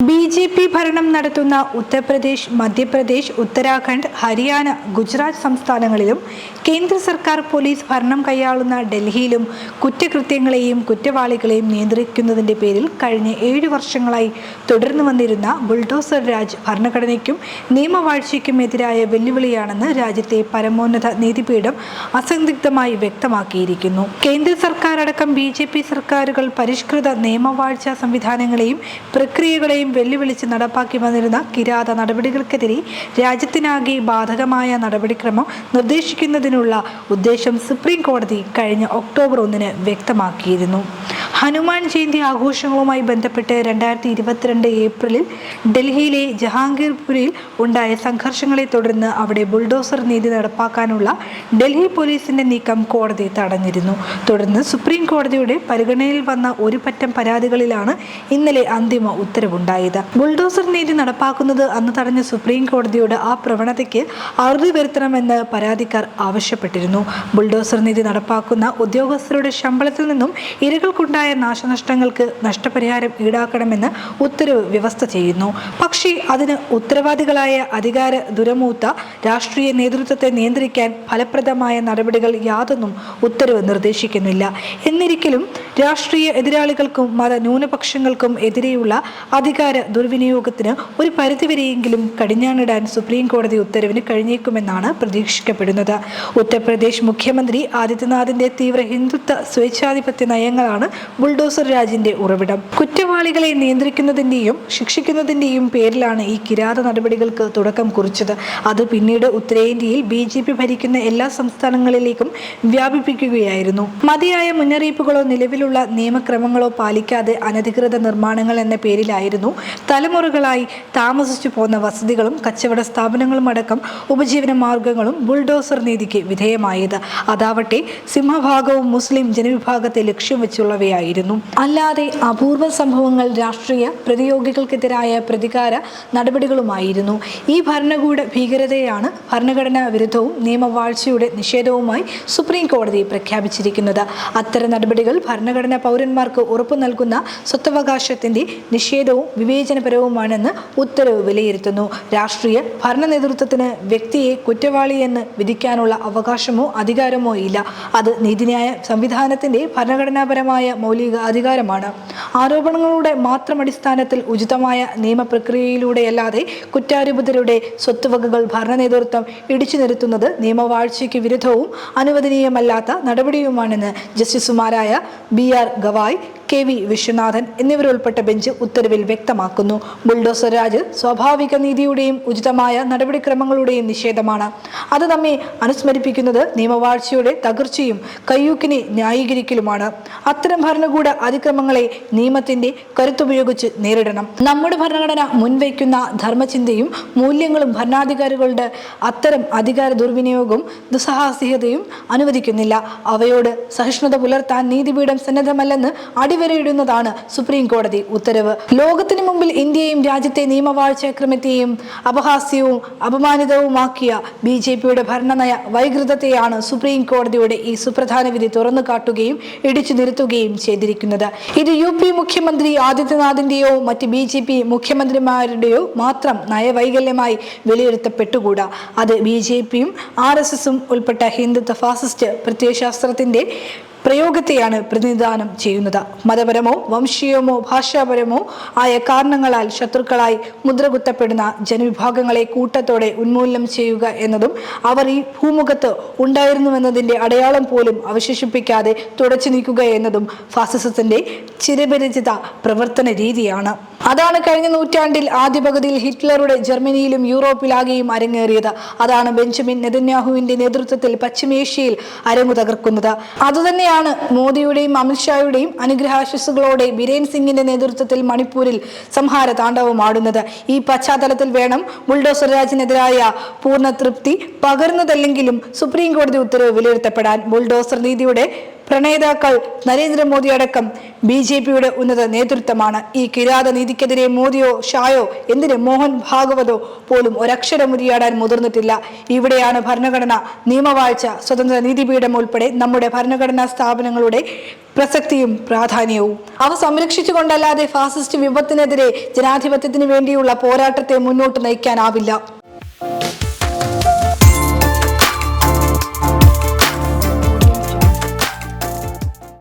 B J P ഭരണം നടത്തുന്ന ഉത്തർപ്രദേശ് മധ്യപ്രദേശ് ഉത്തരാഖണ്ഡ് ഹരിയാന ഗുജറാത്ത് സംസ്ഥാനങ്ങളിലും കേന്ദ്ര സർക്കാർ പോലീസ് ഭരണം കൈയാളുന്ന ഡൽഹിയിലും കുറ്റകൃത്യങ്ങളെയും കുറ്റവാളികളെയും നിയന്ത്രിക്കുന്നതിന്റെ പേരിൽ കഴിഞ്ഞ ഏഴ് വർഷങ്ങളായി തുടർന്നു വന്നിരുന്ന ബുൾഡോസർ രാജ് ഭരണഘടനയ്ക്കും നിയമവാഴ്ചയ്ക്കും എതിരായ വെല്ലുവിളിയാണെന്ന് രാജ്യത്തെ പരമോന്നത നീതിപീഠം അസന്ദിഗ്ധമായി വ്യക്തമാക്കിയിരിക്കുന്നു. കേന്ദ്ര സർക്കാർ അടക്കം പി സർക്കാരുകൾ പരിഷ്കൃത നിയമവാഴ്ച സംവിധാനങ്ങളെയും പ്രക്രിയകളെയും വെല്ലുവിളിച്ച് നടപ്പാക്കി വന്നിരുന്ന കിരാത നടപടികൾക്കെതിരെ രാജ്യത്തിനാകെ ബാധകമായ നടപടിക്രമം നിർദ്ദേശിക്കുന്നതിനുള്ള ഉദ്ദേശം സുപ്രീം കോടതി കഴിഞ്ഞ ഒക്ടോബർ ഒന്നിന് വ്യക്തമാക്കിയിരുന്നു. ഹനുമാൻ ജയന്തി ആഘോഷങ്ങളുമായി ബന്ധപ്പെട്ട് രണ്ടായിരത്തി ഇരുപത്തിരണ്ട് ഏപ്രിലിൽ ഡൽഹിയിലെ ജഹാംഗീർപുരിൽ ഉണ്ടായ സംഘർഷങ്ങളെ തുടർന്ന് അവിടെ ബുൾഡോസർ നീതി നടപ്പാക്കാനുള്ള ഡൽഹി പോലീസിന്റെ നീക്കം കോടതി തടഞ്ഞിരുന്നു. തുടർന്ന് സുപ്രീം കോടതിയുടെ പരിഗണനയിൽ വന്ന ഒരു പറ്റം പരാതികളിലാണ് ഇന്നലെ അന്തിമ ഉത്തരവുണ്ടായത്. ബുൾഡോസർ നീതി നടപ്പാക്കുന്നത് അന്ന് തടഞ്ഞ സുപ്രീം കോടതിയോട് ആ പ്രവണതയ്ക്ക് അറുതി വരുത്തണമെന്ന് പരാതിക്കാർ ആവശ്യപ്പെട്ടിരുന്നു. ബുൾഡോസർ നീതി നടപ്പാക്കുന്ന ഉദ്യോഗസ്ഥരുടെ ശമ്പളത്തിൽ നിന്നും ഇരകൾക്കുണ്ടായ നാശനഷ്ടങ്ങൾക്ക് നഷ്ടപരിഹാരം ഈടാക്കണമെന്ന് ഉത്തരവ് വ്യവസ്ഥ ചെയ്യുന്നു. പക്ഷേ അതിന് ഉത്തരവാദികളായ അധികാര ദുരമൂത്ത രാഷ്ട്രീയ നേതൃത്വത്തെ നിയന്ത്രിക്കാൻ ഫലപ്രദമായ നടപടികൾ യാതൊന്നും ഉത്തരവ് നിർദ്ദേശിക്കുന്നില്ല. എന്നിരിക്കലും രാഷ്ട്രീയ എതിരാളികൾക്കും മത ന്യൂനപക്ഷങ്ങൾക്കും എതിരെയുള്ള അധികാര ദുർവിനിയോഗത്തിന് ഒരു പരിധിവരെയെങ്കിലും കടിഞ്ഞാണിടാൻ സുപ്രീം കോടതി ഉത്തരവിന് കഴിഞ്ഞേക്കുമെന്നാണ് പ്രതീക്ഷിക്കപ്പെടുന്നത്. ഉത്തർപ്രദേശ് മുഖ്യമന്ത്രി ആദിത്യനാഥിന്റെ തീവ്ര ഹിന്ദുത്വ സ്വേച്ഛാധിപത്യ നയങ്ങളാണ് ബുൾഡോസർ രാജിന്റെ ഉറവിടം. കുറ്റവാളികളെ നിയന്ത്രിക്കുന്നതിന്റെയും ശിക്ഷിക്കുന്നതിന്റെയും പേരിലാണ് ഈ കിരാത നടപടികൾക്ക് തുടക്കം കുറിച്ചത്. അത് പിന്നീട് ഉത്തരേന്ത്യയിൽ ബി ജെ പി ഭരിക്കുന്ന എല്ലാ സംസ്ഥാനങ്ങളിലേക്കും വ്യാപിപ്പിക്കുകയായിരുന്നു. മതിയായ മുന്നറിയിപ്പുകളോ നിലവിലുള്ള നിയമക്രമങ്ങളോ പാലിക്കാതെ അനധികൃത നിർമ്മാണങ്ങൾ എന്ന പേരിലായിരുന്നു തലമുറകളായി താമസിച്ചു പോന്ന വസതികളും കച്ചവട സ്ഥാപനങ്ങളും അടക്കം ഉപജീവന മാർഗങ്ങളും ബുൾഡോസർ നീതിക്ക് വിധേയമായത്. അതാവട്ടെ സിംഹഭാഗവും മുസ്ലിം ജനവിഭാഗത്തെ ലക്ഷ്യം വെച്ചുള്ളവയായിരുന്നു. അല്ലാതെ അപൂർവ സംഭവങ്ങൾ രാഷ്ട്രീയ പ്രതിയോഗികൾക്കെതിരായ പ്രതികാര നടപടികളുമായിരുന്നു. ഈ ഭരണകൂട ഭീകരതയാണ് ഭരണഘടനാ വിരുദ്ധവും നിയമവാഴ്ചയുടെ നിഷേധവുമായി സുപ്രീം കോടതി പ്രഖ്യാപിച്ചിരിക്കുന്നത്. അത്തരം നടപടികൾ ഭരണഘടന പൗരന്മാർക്ക് ഉറപ്പു നൽകുന്ന സ്വത്തവകാശത്തിന്റെ നിഷേധവും വിവേചനപരവുമാണെന്ന് ഉത്തരവ് വിലയിരുത്തുന്നു. രാഷ്ട്രീയ ഭരണ നേതൃത്വത്തിന് വ്യക്തിയെ കുറ്റവാളിയെന്ന് വിധിക്കാനുള്ള അവകാശമോ അധികാരമോ ഇല്ല. അത് നീതിന്യായ സംവിധാനത്തിന്റെ ഭരണഘടനാപരമായ മൗലിക അധികാരമാണ്. ആരോപണങ്ങളുടെ മാത്രം അടിസ്ഥാനത്തിൽ ഉചിതമായ നിയമപ്രക്രിയയിലൂടെയല്ലാതെ കുറ്റാരോപിതരുടെ സ്വത്തുവകകൾ ഭരണ നേതൃത്വം ഇടിച്ചു നിരത്തുന്നത് നിയമവാഴ്ചയ്ക്ക് വിരുദ്ധവും അനുവദനീയമല്ലാത്ത നടപടിയുമാണെന്ന് ജസ്റ്റിസുമാരായ B R Gavai K V Viswanathan എന്നിവരുൾപ്പെട്ട bench ഉത്തരവിൽ വ്യക്തമാക്കുന്നു. ബുൾഡോസർ രാജ് സ്വാഭാവിക നീതിയുടെയും ഉചിതമായ നടപടിക്രമങ്ങളുടെയും നിഷേധമാണ്. അത് നമ്മെ അനുസ്മരിപ്പിക്കുന്നത് നിയമവാഴ്ചയുടെ തകർച്ചയും കയ്യൂക്കിനെ ന്യായീകരിക്കലുമാണ്. അത്തരം ഭരണകൂട അതിക്രമങ്ങളെ നിയമത്തിന്റെ കരുത്തുപയോഗിച്ച് നേരിടണം. നമ്മുടെ ഭരണഘടന മുൻവയ്ക്കുന്ന ധർമ്മചിന്തയും മൂല്യങ്ങളും ഭരണാധികാരികളുടെ അത്തരം അധികാര ദുർവിനിയോഗവും ദുസ്സാഹസികതയും അനുവദിക്കുന്നില്ല. അവയോട് സഹിഷ്ണുത പുലർത്താൻ നീതിപീഠം സന്നദ്ധമല്ലെന്ന് അടിവരയിടുന്നതാണ് സുപ്രീം കോടതി ഉത്തരവ്. ലോകത്തിന് മുമ്പിൽ ഇന്ത്യയും രാജ്യത്തെ നിയമവാഴ്ചക്രമത്തെയും അപഹാസ്യവും അപമാനിതവുമാക്കിയ ബി ജെ പിയുടെ ഭരണനയ വൈകൃതത്തെയാണ് സുപ്രീം കോടതിയുടെ ഈ സുപ്രധാന വിധി തുറന്നു കാട്ടുകയും ഇടിച്ചു നിരത്തുകയും ചെയ്തിരിക്കുന്നത്. ഇത് യു പി മുഖ്യമന്ത്രി ആദിത്യനാഥിന്റെയോ മറ്റ് ബി ജെ പി മുഖ്യമന്ത്രിമാരുടെയോ മാത്രം നയവൈകല്യമായി വിലയിരുത്തപ്പെട്ടുകൂടാ. അത് ബി ജെ പിയും ആർ എസ് എസും ഉൾപ്പെട്ട ഹിന്ദുത്വ ഫാസിസ്റ്റ് പ്രത്യയശാസ്ത്രത്തിന്റെ പ്രയോഗത്തെയാണ് പ്രതിനിധാനം ചെയ്യുന്നത്. മതപരമോ വംശീയമോ ഭാഷാപരമോ ആയ കാരണങ്ങളാൽ ശത്രുക്കളായി മുദ്രകുത്തപ്പെടുന്ന ജനവിഭാഗങ്ങളെ കൂട്ടത്തോടെ ഉന്മൂലനം ചെയ്യുക എന്നതും അവർ ഈ ഭൂമുഖത്ത് ഉണ്ടായിരുന്നുവെന്നതിന്റെ അടയാളം പോലും അവശേഷിപ്പിക്കാതെ തുടച്ചു നീക്കുക എന്നതും ഫാസിസത്തിന്റെ ചിരപരിചിത പ്രവർത്തന രീതിയാണ്. അതാണ് കഴിഞ്ഞ നൂറ്റാണ്ടിൽ ആദ്യ പകുതിയിൽ ഹിറ്റ്ലറുടെ ജർമ്മനിയിലും യൂറോപ്പിലാകെയും അരങ്ങേറിയത്. അതാണ് ബെഞ്ചമിൻ നെതന്യാഹുവിന്റെ നേതൃത്വത്തിൽ പശ്ചിമേഷ്യയിൽ അരങ്ങു തകർക്കുന്നത്. അതുതന്നെയാണ് മോദിയുടെയും അമിത്ഷായുടെയും അനുഗ്രഹാശിസുകളോടെ ബിരേൻ സിംഗിന്റെ നേതൃത്വത്തിൽ മണിപ്പൂരിൽ സംഹാര താണ്ഡവമാടുന്നത് ഈ പശ്ചാത്തലത്തിൽ വേണം ബുൾഡോസർ രാജിനെതിരായ പൂർണ തൃപ്തി പകർന്നതല്ലെങ്കിലും സുപ്രീം കോടതി ഉത്തരവ് വിലയിരുത്തപ്പെടാൻ ബുൾഡോസർ നീതിയുടെ പ്രണേതാക്കൾ നരേന്ദ്രമോദി അടക്കം ബി ജെ പിയുടെ ഉന്നത നേതൃത്വമാണ്. ഈ കിരാത നീതിക്കെതിരെ മോദിയോ ഷായോ എന്തിന് മോഹൻ ഭാഗവതോ പോലും ഒരക്ഷരം ഉരിയാടാൻ മുതിർന്നിട്ടില്ല. ഇവിടെയാണ് ഭരണഘടന നിയമവാഴ്ച സ്വതന്ത്ര നീതിപീഠം ഉൾപ്പെടെ നമ്മുടെ ഭരണഘടനാ സ്ഥാപനങ്ങളുടെ പ്രസക്തിയും പ്രാധാന്യവും. അവ സംരക്ഷിച്ചുകൊണ്ടല്ലാതെ ഫാസിസ്റ്റ് വിപത്തിനെതിരെ ജനാധിപത്യത്തിന് വേണ്ടിയുള്ള പോരാട്ടത്തെ മുന്നോട്ട് നയിക്കാനാവില്ല.